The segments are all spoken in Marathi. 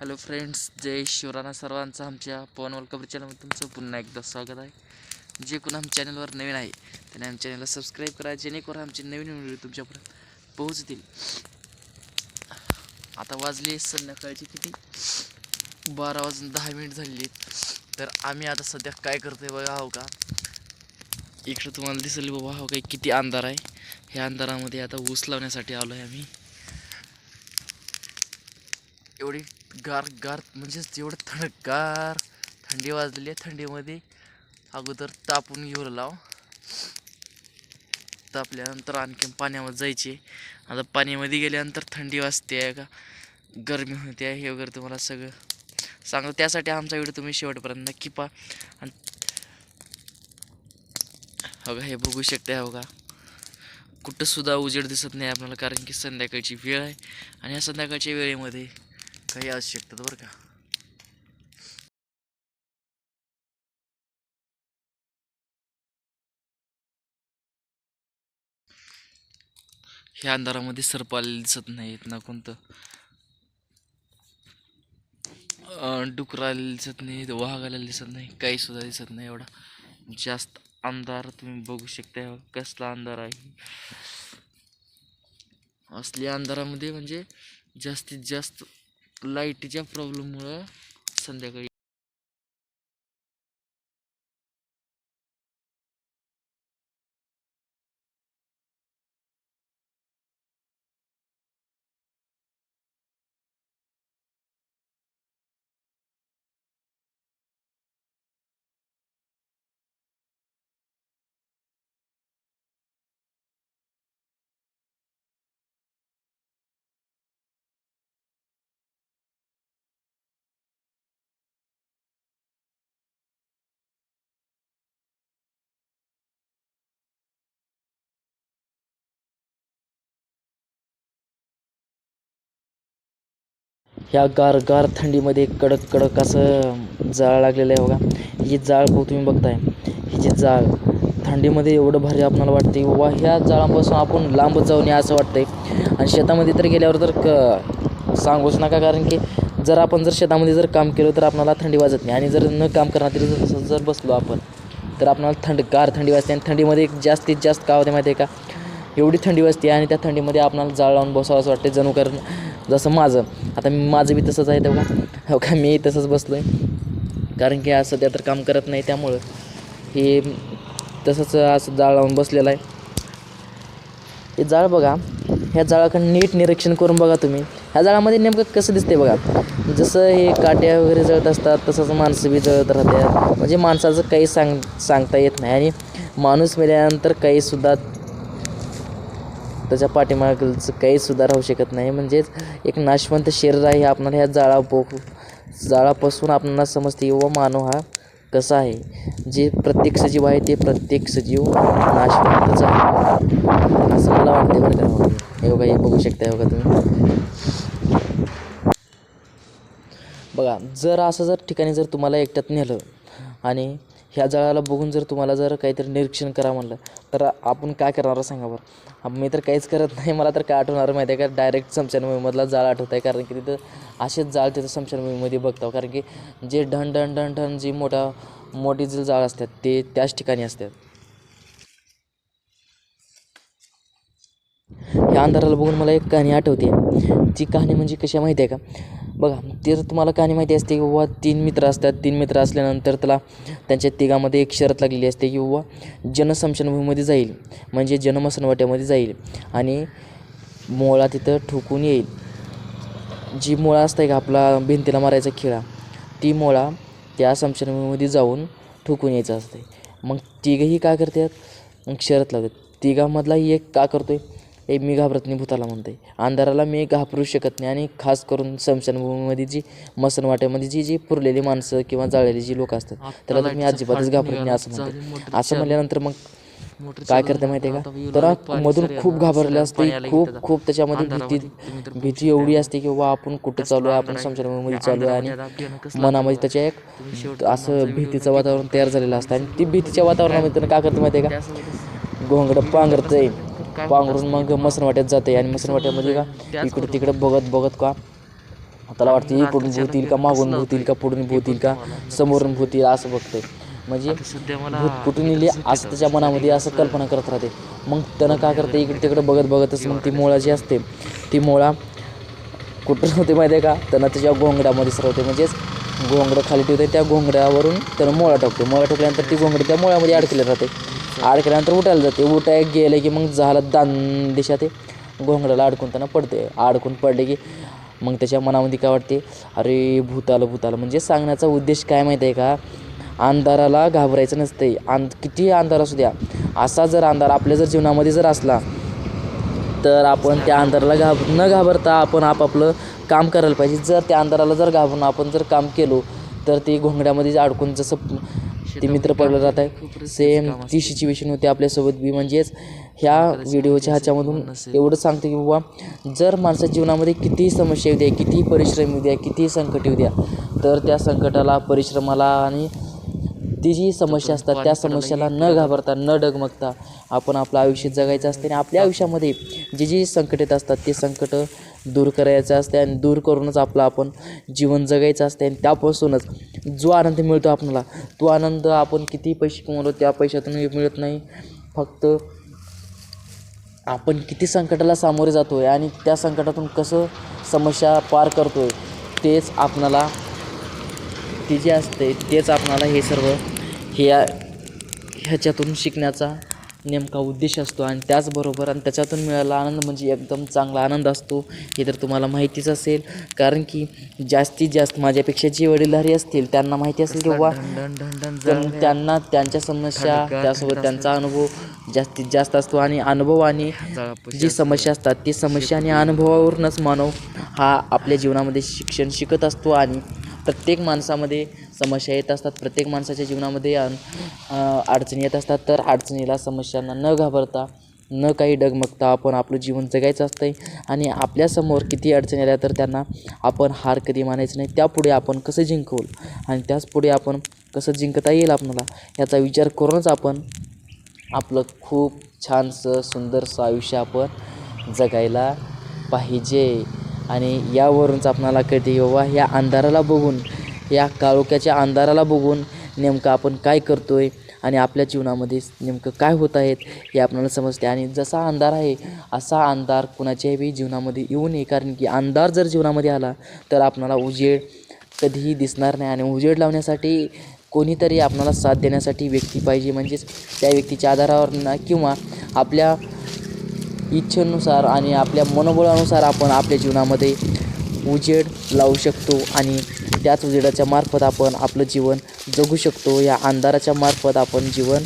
हॅलो फ्रेंड्स जय शिवराणा सर्वांचं आमच्या पवन वल्कबर चॅनलमध्ये तुमचं पुन्हा एकदा स्वागत आहे. जे कोण आमच्या चॅनलवर नवीन आहे त्याने आमच्या चॅनलला सबस्क्राईब करा जेणेकरून आमचे नवीन व्हिडिओ तुमच्यापर्यंत पोहोचतील. आता वाजले संध्याकाळचे किती? बारा वाजून दहा मिनिट झालेली तर आम्ही आता सध्या काय करतोय बघा हो का? इकडं तुम्हाला दिसेल बाबा हो काय किती अंधार आहे. ह्या अंधारामध्ये आता ऊस लावण्यासाठी आलो आहे आम्ही. एवढी गार गार म्हणजेच एवढं थंडगार थंडी वाजलेली आहे थंडीमध्ये अगोदर तापून घेऊ लाव. तापल्यानंतर आणखीन पाण्यामध्ये जायचे. आता पाण्यामध्ये गेल्यानंतर थंडी वाजते आहे का? गरमी होते आहे हे वगैरे तुम्हाला सगळं सांगतो. त्यासाठी आमचा व्हिडिओ तुम्ही शेवटपर्यंत नक्की पहा आणि हो का हे बघू शकता हो का? कुठंसुद्धा उजेड दिसत नाही आपल्याला कारण की संध्याकाळची वेळ आहे. आणि या संध्याकाळच्या वेळेमध्ये काही असू शकतात बरं का ह्या अंधारामध्ये सर्प आलेले दिसत नाहीत ना कोणतं? डुकर आलेले दिसत नाही वाघ आलेला दिसत नाही काही सुद्धा दिसत नाही एवढा. जास्त अंधार तुम्ही बघू शकता हो, कसला अंधार आहे. असल्या अंधारामध्ये म्हणजे जास्तीत जास्त लाईटीच्या प्रॉब्लेममुळं संध्याकाळी ह्या गार गार थंडीमध्ये कडक कडक असं जाळ लागलेलं आहे बघा. ही जाळ भाऊ तुम्ही बघताय. ही जी जाळ थंडीमध्ये एवढं भारी आपणाला वाटते वा ह्या जाळापासून आपण लांबच जाऊन या असं वाटतंय. आणि शेतामध्ये तर गेल्यावर तर क सांगूच नका. कारण की जर आपण जर शेतामध्ये जर काम केलं तर आपल्याला थंडी वाजत नाही. आणि जर न काम करणार तरी जर जर बसलो आपण तर आपल्याला थंड गार थंडी वाजते. आणि थंडीमध्ये एक जास्तीत जास्त काय होते माहिती आहे का? एवढी थंडी वाजते आणि त्या थंडीमध्ये आपल्याला जाळ लावून बसावं असं वाटते जणू कारण जसं माझं. आता मी माझं बी तसंच आहे तेव्हा. हो का? मी तसंच बसलो आहे कारण की आज सध्या तर काम करत नाही त्यामुळं. हे तसंच असं जाळ लावून बसलेलं आहे. हे जाळ बघा. ह्या जाळाकडे नीट निरीक्षण करून बघा तुम्ही. ह्या जाळामध्ये नेमकं कसं दिसते बघा. जसं हे काट्या वगैरे जळत असतात तसंच माणसं बी जळत राहतात. म्हणजे माणसाचं काही सांग सांगता येत नाही. आणि माणूस मेल्यानंतर काहीसुद्धा त्याच्या पाठीमागचं काही सुद्धा राहू शकत नाही. म्हणजेच एक नाशवंत शरीर आहे. आपणाला ह्या जाळा जाळापासून आपणाला समजते व मानव हा कसा आहे? जे प्रत्येक सजीव आहे ते प्रत्येक सजीव नाशवंतच आहे. असं मला वाटते बरं का. हे बघा हे बघू शकता योगा बघा तुम्ही. बघा जर असं जर ठिकाणी जर तुम्हाला एकट्यात नेलं आणि ह्या जाळाला बघून जर तुम्हाला जर काहीतरी निरीक्षण करा म्हणलं तर आपण काय करणार सांगा बरं? मी तर काहीच करत नाही मला तर काय आठवणार माहिती आहे का? डायरेक्ट समशानभूमीमधला जाळ आठवत आहे कारण की तिथं असेच जाळ तिथं समशानभूमीमध्ये बघतो कारण की जे ढण ढण ढण ढण जी मोठा मोठी जे जाळ असतात ते त्याच ठिकाणी असतात. ह्या अंधाराला बघून मला एक कहाणी आठवते. ती कहाणी म्हणजे कशी आहे माहिती आहे का? बघा ते जर तुम्हाला कहाणी माहिती असते की बाबा तीन मित्र असतात. तीन मित्र असल्यानंतर त्याला त्यांच्या तिघामध्ये एक शरत लागलेली असते की बाबा जनसमशनभूमीमध्ये जाईल. म्हणजे जनमसनवाट्यामध्ये जाईल. आणि मोळा तिथं ठोकून येईल. जी मोळा असते का आपला भिंतीला मारायचा खिळा ती मोळा त्या समशनभूमीमध्ये जाऊन ठोकून यायचं असते. मग तिघंही काय करतात? मग शरत लावतात तिघामधलाही एक का करतो आहे ए मी घाबरत नाही भूताला म्हणते अंधाराला मी घाबरू शकत नाही आणि खास करून स्मशानभूमीमध्ये जी मसनवाट्यामध्ये जी जी पुरलेली माणसं किंवा जाळलेली जी लोक असतात त्याला तर मी अजिबातच घाबरत नाही असं म्हणते असं म्हणल्यानंतर मग काय करते माहिती आहे का? तर मधून खूप घाबरले असते खूप खूप त्याच्यामध्ये भीती भीती एवढी असते की बाबा आपण कुठं चालू आहे आपण स्मशानभूमीमध्ये चालू आहे आणि मनामध्ये त्याच्या एक असं भीतीचं वातावरण तयार झालेलं असतं आणि ती भीतीच्या वातावरणामध्ये काय करते? माहिती आहे का? घोंगडं पांघरतंय. पांघरून मग मसनवाट्यात जाते आणि मसनवाट्यामध्ये का इकडे तिकडे बघत बघत का? त्याला वाटतं इकडून भूतील का मागून भूतील का पुढून भूतील का समोरून भूतील असं बघतोय. म्हणजे भूत कुठून येईल असं त्याच्या मनामध्ये असं कल्पना करत राहते. मग त्यानं काय करते इकडे तिकडे बघत बघतच मग ती मोळा जी असते. ती मोळा कुठं होते माहिती आहे का? त्यानं त्याच्या घोंगड्यामध्ये सरवते म्हणजेच घोंगडं खाली ठेवते त्या घोंगड्यावरून त्यानं मोळा टाकते. मोळा टाकल्यानंतर ती घोंगडी त्या मोळ्यामध्ये अडकले राहते. अडकल्यानंतर उठायला जाते. उठाय गेले की मग झालं दान दिशा ते घोंगड्याला अडकून त्यांना पडते. अडकून पडले की मग त्याच्या मनामध्ये काय वाटते? अरे भूतालं भूतालं. म्हणजे सांगण्याचा उद्देश काय माहिती आहे का? अंधाराला घाबरायचं नसते अंध किती अंधार असू द्या. असा जर अंधार आपल्या जर जीवनामध्ये जर असला तर आपण त्या अंधाराला घाब न घाबरता आपण आपापलं काम करायला पाहिजे. जर त्या अंधाराला जर घाबरून आपण जर काम केलो तर ते घोंगड्यामध्ये अडकून जसं ते मित्र पडलं जात आहे. सेम ती सिच्युएशन होती आपल्यासोबत बी. म्हणजेच ह्या व्हिडिओच्या ह्याच्यामधून एवढं सांगतं की बाबा जर माणसाच्या जीवनामध्ये कितीही समस्या येऊ द्या कितीही परिश्रम येऊ द्या कितीही संकट येऊ द्या तर त्या संकटाला परिश्रमाला आणि ती जी समस्या असतात त्या समस्याला न घाबरता न डगमगता आपण आपलं आयुष्य जगायचं असते आणि आपल्या आयुष्यामध्ये जी जी संकट येत असतात ते संकट दूर करायचं असते आणि दूर करूनच आपलं आपण जीवन जगायचं असते आणि त्यापासूनच जो आनंद मिळतो आपणाला तो आनंद आपण किती पैसे कमवलो त्या पैशातून मिळत नाही. फक्त आपण किती संकटाला सामोरे जातो आहे आणि त्या संकटातून कसं समस्या पार करतो आहे तेच आपणाला ती जी असते तेच आपणाला हे सर्व ह्या ह्याच्यातून शिकण्याचा नेमका उद्देश असतो आणि त्याचबरोबर आणि त्याच्यातून मिळाला आनंद म्हणजे एकदम चांगला आनंद असतो. हे तर तुम्हाला माहितीच असेल. कारण की जास्तीत जास्त माझ्यापेक्षा जे वडीलधारी असतील त्यांना माहिती असेल की वा डन डन डन तर त्यांना त्यांच्या समस्या त्यासोबत त्यांचा अनुभव जास्तीत जास्त असतो आणि अनुभव आणि जी समस्या असतात ती समस्या आणि अनुभवावरूनच मानव हा आपल्या जीवनामध्ये शिक्षण शिकत असतो आणि प्रत्येक माणसामध्ये समस्या येत असतात प्रत्येक माणसाच्या जीवनामध्ये अडचणी येत असतात. तर अडचणीला समस्यांना न घाबरता न काही डगमगता आपण आपलं जीवन जगायचं असतं आहे आणि आपल्यासमोर किती अडचणी आल्या तर त्यांना आपण हार कधी मानायचं नाही. त्यापुढे आपण कसं जिंकवल आणि त्याच पुढे आपण कसं जिंकता येईल आपणाला याचा विचार करूनच आपण आपलं खूप छानसं सुंदरसं आयुष्य आपण जगायला पाहिजे. आणि यावरूनच आपणाला कळते बाबा ह्या अंधाराला बघून या काळोख्याच्या अंधाराला बघून नेमकं आपण काय करतो आहे आणि आपल्या जीवनामध्ये नेमकं काय होत आहेत हे आपल्याला समजते. आणि जसा अंधार आहे असा अंधार कुणाच्याही जीवनामध्ये येऊ नये. कारण की अंधार जर जीवनामध्ये आला तर आपणाला उजेड कधीही दिसणार नाही आणि उजेड लावण्यासाठी कोणीतरी आपणाला साथ देण्यासाठी व्यक्ती पाहिजे. म्हणजेच त्या व्यक्तीच्या आधारावर ना किंवा आपल्या इच्छेनुसार आणि आपल्या मनोबळानुसार आपण आपल्या जीवनामध्ये उजेड लावू शकतो आणि त्याच उजेडाच्या मार्फत आपण आपलं जीवन जगू शकतो. या अंधाराच्या मार्फत आपण जीवन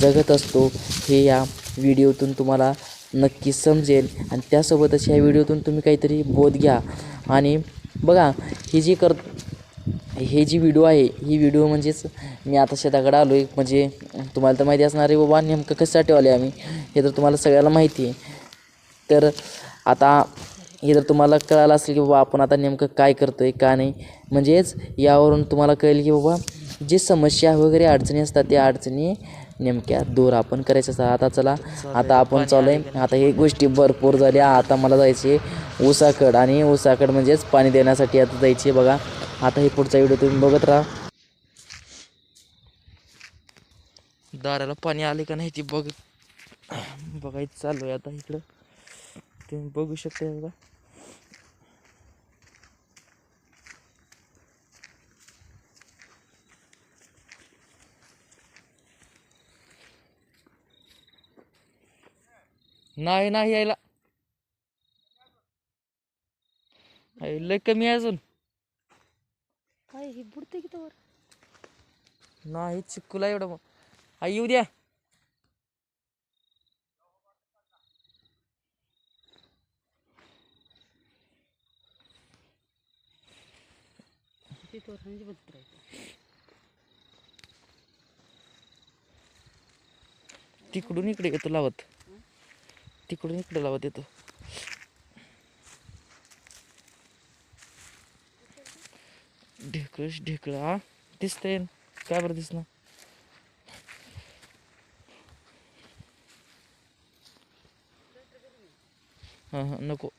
जगत असतो. हे या व्हिडिओतून तुम्हाला नक्की समजेल आणि त्यासोबतच ह्या व्हिडिओतून तुम्ही काहीतरी बोध घ्या. आणि बघा ही जी कर हे जी व्हिडिओ आहे ही व्हिडिओ म्हणजेच मी आता शेताकडे आलो आहे म्हणजे तुम्हाला तर माहिती असणार आहे बाबा नेमकं कशासाठी आले आम्ही? हे तर तुम्हाला सगळ्याला माहिती आहे. तर आता हे जर तुम्हाला कळालं असेल की बाबा आपण आता नेमकं काय करतो आहे का नाही म्हणजेच यावरून तुम्हाला कळेल की बाबा जे समस्या वगैरे अडचणी असतात त्या अडचणी नेमक्या दूर आपण करायचं असतात आता चला आता आपण चालू आहे आता हे गोष्टी भरपूर झाल्या आता मला जायचे ऊसाकड आणि ऊसाकड म्हणजेच पाणी देण्यासाठी आता जायचे बघा. आता हे पुढचा व्हिडिओ तुम्ही बघत राहा. दाराला पाणी आले का नाही ती बघ. बघायचं चालू आहे आता इकडं. तुम्ही बघू शकता बघा. नाही नाही यायला. लय कमी आहे अजून. काय हे बुडते की तोवर? नाही चिक्कूला एवढं मग आई येऊ द्या. ते तोवर म्हणजे तिकडून इकडे येतो लावत. तिकडून इकडे लावत येतो. ढेकळच ढेकळ. हा दिसतंय. काय बरं दिसणं? हां हां नको.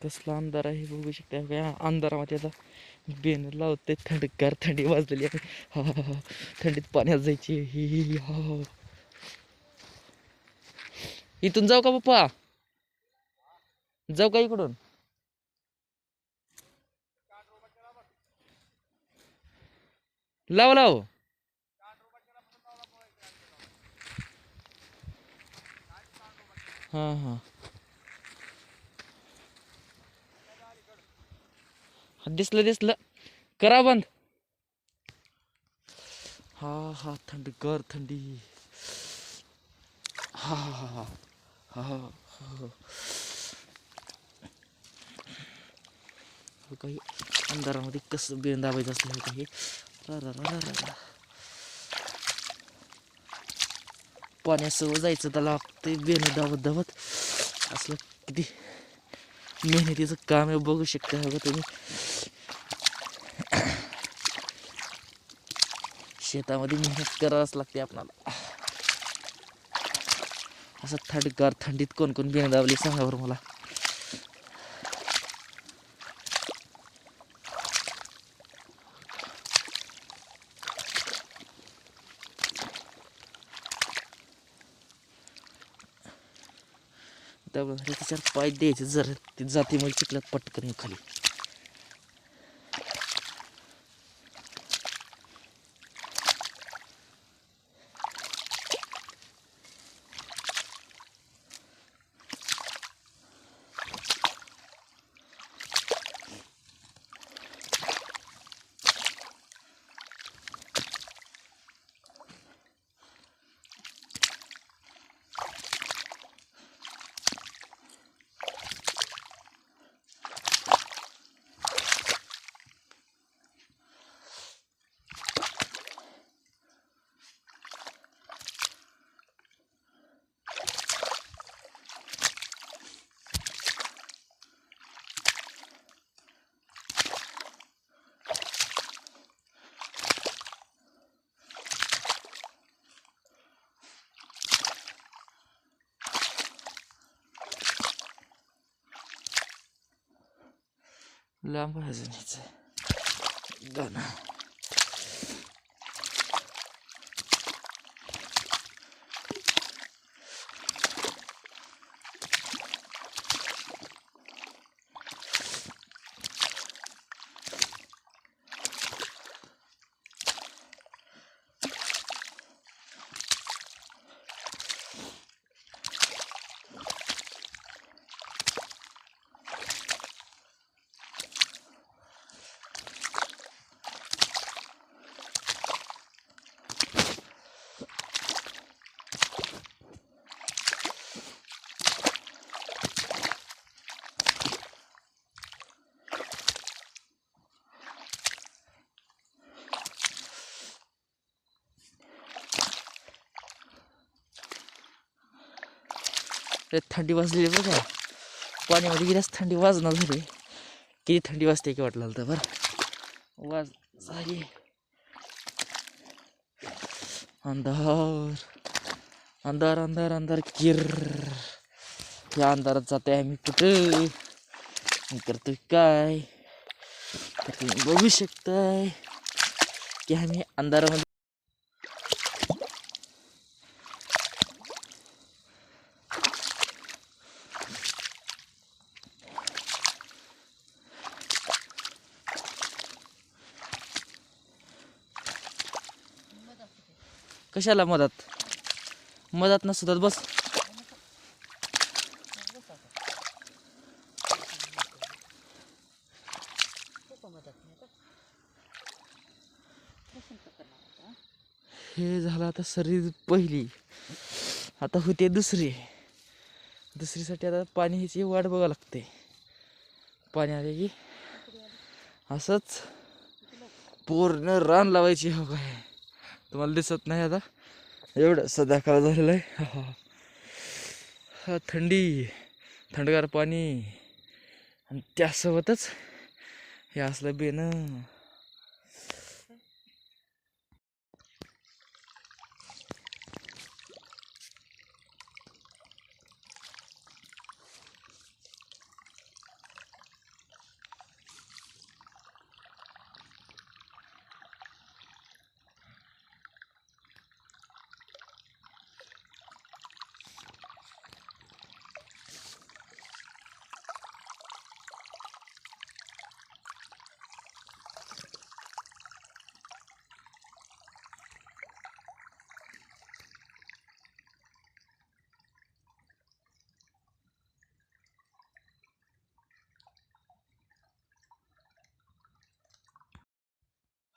कसला अंधार आहे बघू शकता. का अंधारामध्ये आता बेन लावते थंडगार थंडी वाजलेली आहे. हा हा थंडीत पाण्यात जायची ही हा हा. इथून जाऊ का पप्पा? जाऊ का इकडून? लाव लाव. हां हां. दिसलं दिसलं. करा बंद. हा हा थंडी कर थंडी. हा हा हा हा हा हा. काही अंधारामध्ये कसं बेन दाबायचं असलं काही. पाण्यासह जायचं त्याला ते बेन दाबत दाबत. असलं किती मेहनतीचं काम आहे बघू शकता बघा तुम्ही? शेतामध्ये मेहनत करावंच लागते आपणाला. असं थंडगार थंडीत कोण कोण बेन दाबली सांगा बरं मला. त्यामुळे त्याच्यावर पाय द्यायचे जर ती जाती मग चिकल्यात पटकन खाली. для мезениці. Дана. अरे थंडी वाजलेली बरं पाण्यामध्ये गेल्यास थंडी वाजणार झाली. किती थंडी वाजते की वाटलं तर बरं. वाज झाली. अंधार. अंधार अंधार अंधार किर. या अंधारात जाते आम्ही कुठं? करतोय काय? तर तुम्ही बघू शकताय की आम्ही अंधारामध्ये कशाला मधात मधात नसतात बस. हे झालं आता सरी पहिली. आता होते दुसरी. दुसरीसाठी आता पाणी ह्याची वाट बघावं लागते. पाणी आले की असंच पूर्ण रान लावायची हो काय तुम्हाला दिसत नाही आता एवढं सदाकाळ झालेलं आहे. हा थंडी थंडगार पाणी आणि त्यासोबतच हे असलं बेनं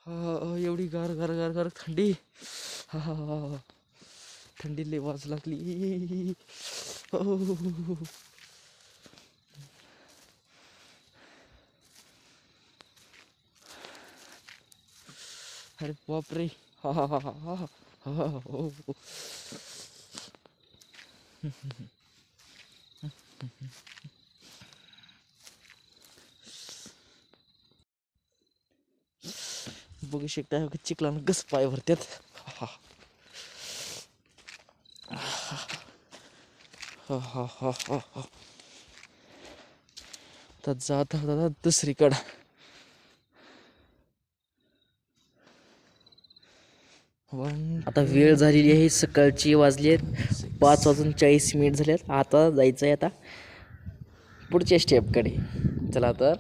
हा एवढी गार गार गार गार थंडी हा हा हा हा. थंडी लय वाज लागली हो, हो, हो, हो. अरे बापरे हा हा हा हा हा हा हा हो हो. बघू शकता हे चिखलानं गस पाय भरतात हा हा हा हा हा हा तर जात होता दुसरीकडं. आता वेळ झालेली आहे सकाळची वाजली आहेत. पाच वाजून चाळीस मिनिट झाले आहेत आता जायचं आहे आता पुढच्या स्टेपकडे चला तर.